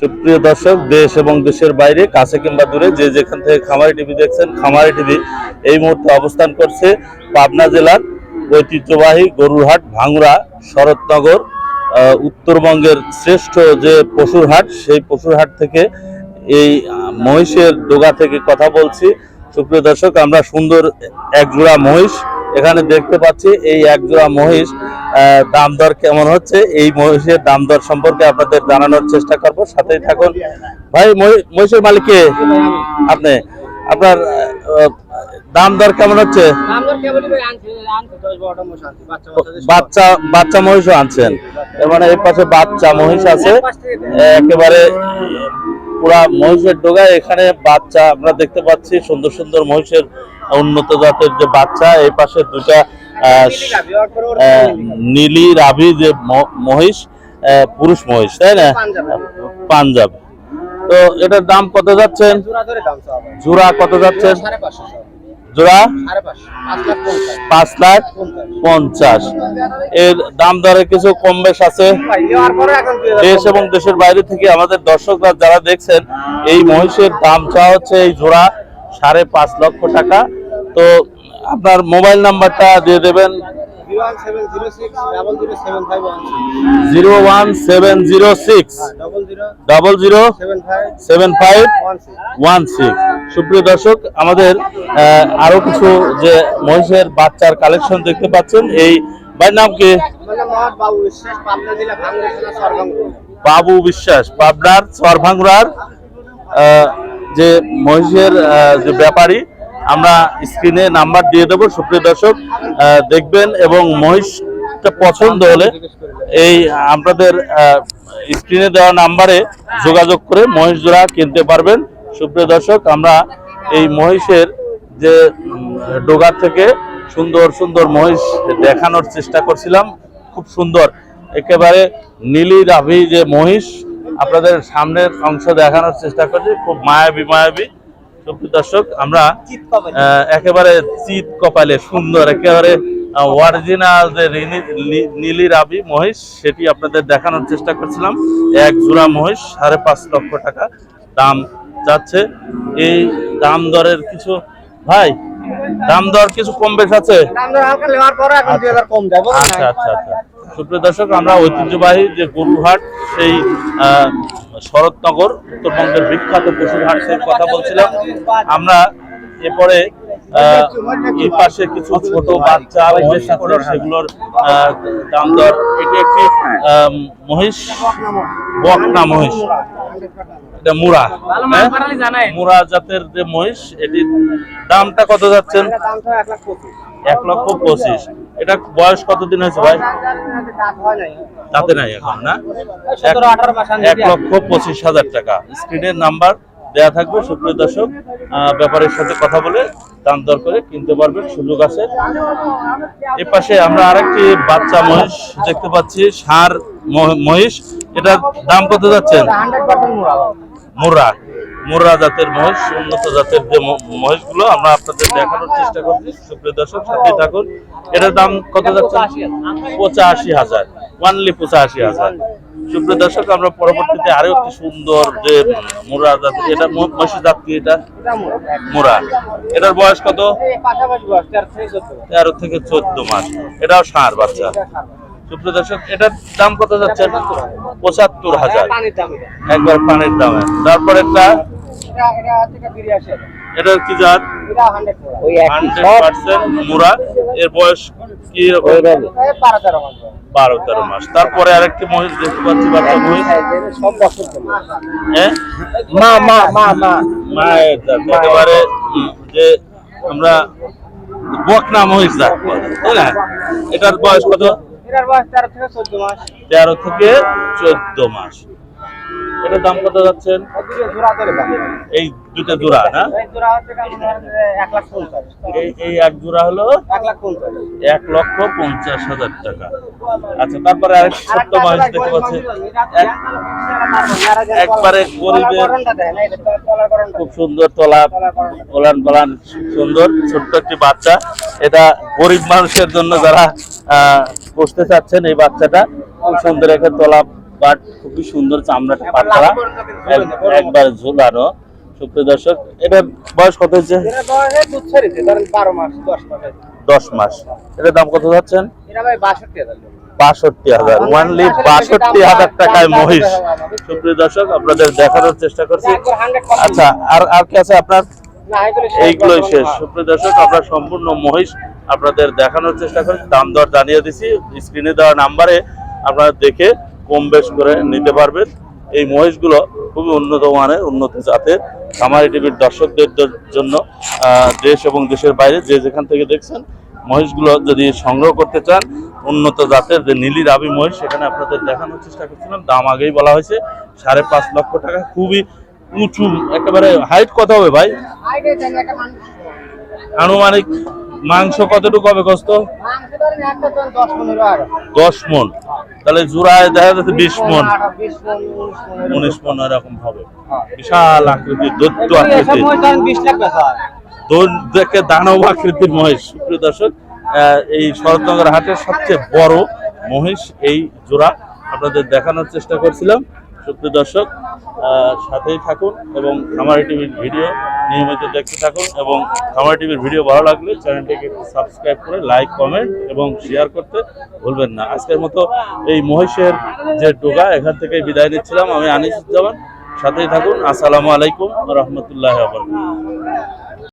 সুপ্রিয় দর্শক, দেশ এবং দেশের বাইরে, কাছে কিংবা দূরে, যে যেখান থেকে খামারি টিভি দেখছেন, খামারি টিভি এই মুহূর্তে অবস্থান করছে পাবনা জেলার ঐতিহ্যবাহী গরুরহাট ভাঙুরা শরৎনগর উত্তরবঙ্গের শ্রেষ্ঠ যে পশুর হাট, সেই পশুর হাট থেকে এই মহিষের ডোগা থেকে কথা বলছি। সুপ্রিয় দর্শক, আমরা সুন্দর একজোড়া মহিষ এখানে দেখতে পাচ্ছি এই এক জোড়া মহিষ দাম দর কেমন হচ্ছে? এই মহিষের দাম দর সম্পর্কে আপনাদের জানানোর চেষ্টা করব। সাথেই থাকুন। ভাই মহি- মহিষের মালিক কে? আপনি। আপনার দাম দর কেমন হচ্ছে? বাচ্চা বাচ্চা মহিষও আনছেন। এর মানে এই পাশে বাচ্চা মহিষ আছে। একেবারে পুরা মহিষের ডোগায় এখানে বাচ্চা আমরা দেখতে পাচ্ছি সুন্দর সুন্দর মহিষের উন্নত জাতের যে বাচ্চা এই পাশে দুটা নীলি রাভি যে মহিষ পুরুষ মহিষ তাই না? পাঞ্জাব। তো এটার দাম কত যাচ্ছেন? জোড়া কত যাচ্ছেন। জোড়া? পাঁচ লাখ পঞ্চাশ। এর দাম দরে কিছু কম বেশ আছে। দেশ এবং দেশের বাইরে থেকে আমাদের দর্শকরা যারা দেখছেন এই মহিষের দাম চাওয়া হচ্ছে এই জোড়া সাড়ে পাঁচ লক্ষ টাকা। তো আপনার মোবাইল নাম্বারটা দিয়ে দেবেন। Zero one seven zero six double zero seven five one six সুপ্রিয় দর্শক আমাদের আরও কিছু যে মহিষের বাচ্চার কালেকশন দেখতে পাচ্ছেন এই ভাইয়ের নাম কি? বাবু বিশ্বাস পাবনার চরভাঙ্গুরার যে মহিষের যে ব্যাপারী আমরা স্ক্রিনে নাম্বার দিয়ে দেবো, সুপ্রিয় দর্শক দেখবেন এবং মহিষটা পছন্দ হলে এই আপনাদের স্ক্রিনে দেওয়া নাম্বারে যোগাযোগ করে মহিষ জোড়া কিনতে পারবেন। সুপ্রিয় দর্শক, আমরা এই মহিষের যে ডোগা থেকে সুন্দর সুন্দর মহিষ দেখানোর চেষ্টা করছিলাম, খুব সুন্দর। একেবারে নীলি রাভি যে মহিষ, আপনাদের সামনের অংশ দেখানোর চেষ্টা করছি, খুব মায়াবী মায়াবী। দর্শক আমরা একেবারে চিত কপালে সুন্দর একেবারে অরিজিনাল যে নীলি রাবি মহিষ সেটি আপনাদের দেখানোর চেষ্টা করছিলাম। এক জোড়া মহিষ সাড়ে পাঁচ লক্ষ টাকা দাম যাচ্ছে। এই দাম দরের কিছু ভাই দাম দর কিছু কম বেশ আছে? আচ্ছা আচ্ছা আচ্ছা। সুপ্রিয় দর্শক আমরা ঐতিহ্যবাহী যে গরুহাট সেই আহ, শরৎনগর উত্তরবঙ্গের বিখ্যাত পশুর হাট সেই কথা বলছিলাম। আমরা এরপরে আহ, এই পাশে কিছু ছোট বাচ্চা মহিষ সেগুলোর আহ, দাম দর এটি একটি আহ, মহিষ বকনা মহিষ। এটা মুরা হ্যাঁ? মুরা জাতের যে মহিষ এটির দামটা কত যাচ্ছেন? এক লক্ষ পঁচিশ। এটা বয়স কতদিন হয়েছে ভাই? তাতে নাই এখন না? এক লক্ষ পঁচিশ হাজার টাকা। স্ক্রিনের নাম্বার দেয়া থাকবে সুপ্রিয় দর্শক। ব্যাপারের সাথে কথা বলে দাম দর করে কিনতে পারবেন সুযোগ আছে। এ পাশে আমরা আরেকটি বাচ্চা মহিষ দেখতে পাচ্ছি সার মহ- মহিষ। এটার দাম কত পার্সেন্ট মোড়া। মুর্রা জাতের মহিষ, উন্নত জাতের যে মহিষগুলো আমরা আপনাদের দেখানোর চেষ্টা করছি। সুপ্রিয় দর্শক, সাথে থাকুন। এটার দাম কত যাচ্ছে? পঁচাশি হাজার। ওয়ানলি পঁচাশি হাজার। সুপ্রিয় দর্শক, আমরা পরবর্তীতে আরও একটি সুন্দর যে মুর্রা জাত, এটা ম- মহিষের জাত কি এটা? মুরা। এটার বয়স কত? তেরো থেকে চোদ্দ মাস। এটাও ষাঁড় বাচ্চা। সুপ্রিয় দর্শক, এটার দাম কত যাচ্ছে? পঁচাত্তর হাজার। একবার পানির দামে। তারপর একটা এটা কি জাত? মুরা। এর বয়স কি বারো তেরো মাস তারপরে আরেকটি মহিষ দেখতে পাচ্ছি বাচ্চা মহিষ। সব বছর চলে হ্যাঁ মা মা মা মা। মায়ের জাত। একেবারে যে আমরা বকনা মহিষ জাত বলে, তাই না? এটার বয়স কত? তেরো থেকে চোদ্দ মাস। তেরো থেকে চোদ্দ মাস। এটার দাম কত যাচ্ছেন? এই দুটো জোড়া না? এই এক এই এই এক জোড়া হলো এক লক্ষ পঞ্চাশ হাজার টাকা। আচ্ছা তারপরে আরেক ছোট্ট মহিষ দেখতে পাচ্ছি এক- একবারে গরিবের খুব সুন্দর তলা ওলান পালান সুন্দর ছোট্ট একটি বাচ্চা। এটা গরিব মানুষের জন্য যারা আহ, পুষতে চাচ্ছেন এই বাচ্চাটা খুব সুন্দর একটা তলা বাট খুবই সুন্দর চামড়াটা পাতলা এক- একবার ঝোলানো। সুপ্রিয় দর্শক এটা বয়স কত হয়েছে? দশ মাস এটার দাম কত যাচ্ছেন? বাষট্টি হাজার ওয়ানলি বাষট্টি হাজার। টাকায় মহিষ। সুপ্রিয় দর্শক আপনাদের দেখানোর চেষ্টা করছি। আচ্ছা আর আর কি আছে আপনার? এইগুলোই শেষ। সুপ্রিয় দর্শক আমরা সম্পূর্ণ মহিষ আপনাদের দেখানোর চেষ্টা করছি। দাম দর জানিয়ে দিছি। স্ক্রিনে দেওয়া নাম্বারে আপনারা দেখে কম বেশ করে নিতে পারবেন এই মহিষগুলো খুবই উন্নত মানের উন্নত জাতের। খামারি টিভির দর্শকদের জন্য দেশ এবং দেশের বাইরে যে যেখান থেকে দেখছেন মহিষগুলো যদি সংগ্রহ করতে চান উন্নত জাতের যে নীলি রাবি মহিষ সেখানে আপনাদের দেখানোর চেষ্টা করছিলাম। দাম আগেই বলা হয়েছে সাড়ে পাঁচ লক্ষ টাকা। খুবই উঁচু একেবারে হাইট কত হবে ভাই? আনুমানিক মাংস কতটুকু হবে কষ্ট দশ মন। তাহলে জোড়ায় দেখা যাচ্ছে বিশ মন। উনিশ মন এরকম হবে। বিশাল আকৃতির দৈত্য হয়। দৈন- দেখে দানব আকৃতির মহিষ। সুপ্রিয় দর্শক আহ, এই শরৎনগর হাটের সবচেয়ে বড় মহিষ এই জোড়া। আপনাদের দেখানোর চেষ্টা করছিলাম। সুপ্রিয় দর্শক সাথেই থাকুন এবং খামারি টিভির ভিডিও নিয়মিত দেখতে থাকুন এবং খামারি টিভির ভিডিও ভালো লাগলে চ্যানেলটিকে একটু সাবস্ক্রাইব করে লাইক কমেন্ট এবং শেয়ার করতে ভুলবেন না। আজকের মতো এই মহিষের যে ডোগা, এখান থেকে বিদায় নিচ্ছিলাম। আমি আনিসুজ্জামান, সাথেই থাকুন। আসসালামু আলাইকুম রহমতুল্লাহ